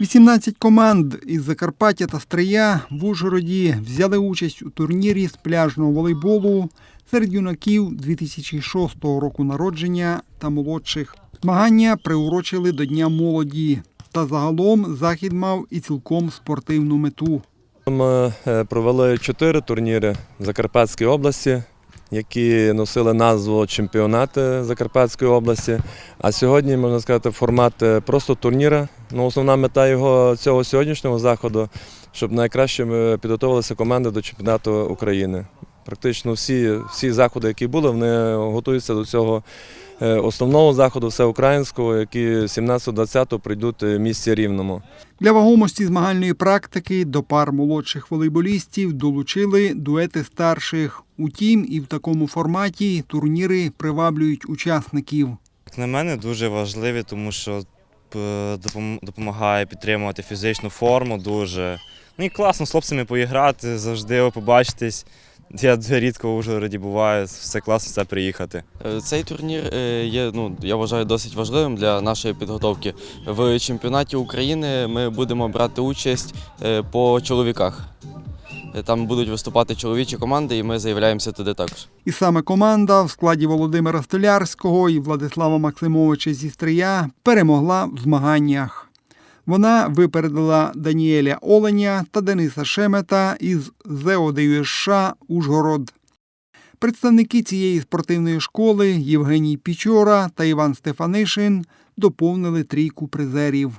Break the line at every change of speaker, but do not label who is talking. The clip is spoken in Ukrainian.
18 команд із Закарпаття та Стрия в Ужгороді взяли участь у турнірі з пляжного волейболу серед юнаків 2006 року народження та молодших. Змагання приурочили до Дня молоді. Та загалом захід мав і цілком спортивну мету.
Ми е, провели чотири турніри в Закарпатській області, які носили назву Чемпіонати Закарпатської області. А сьогодні, можна сказати, формат е, просто турніра. Ну, основна мета його цього сьогоднішнього заходу, щоб найкраще підготувалися команди до чемпіонату України. Практично всі, всі заходи, які були, вони готуються до цього основного заходу всеукраїнського, які 17-20 прийдуть в місті Рівному.
Для вагомості змагальної практики до пар молодших волейболістів долучили дуети старших. Утім, і в такому форматі турніри приваблюють учасників.
Як на мене, дуже важливі, тому що е, допомагає підтримувати фізичну форму дуже. Ну і класно з хлопцями поіграти, завжди побачитись. Я дуже рідко в Ужгороді буваю, все класно це приїхати.
Е, Цей турнір е, є, ну, я вважаю, досить важливим для нашої підготовки. В чемпіонаті України ми будемо брати участь е, по чоловіках. Там будуть виступати чоловічі команди, і ми заявляємося туди також.
І саме команда в складі Володимира Столярського і Владислава Максимовича зі Стрия перемогла в змаганнях. Вона випередила Даніеля Оленя та Дениса Шемета із ЗОДЮШ Ужгород. Представники цієї спортивної школи Євгеній Пічора та Іван Стефанишин доповнили трійку призерів.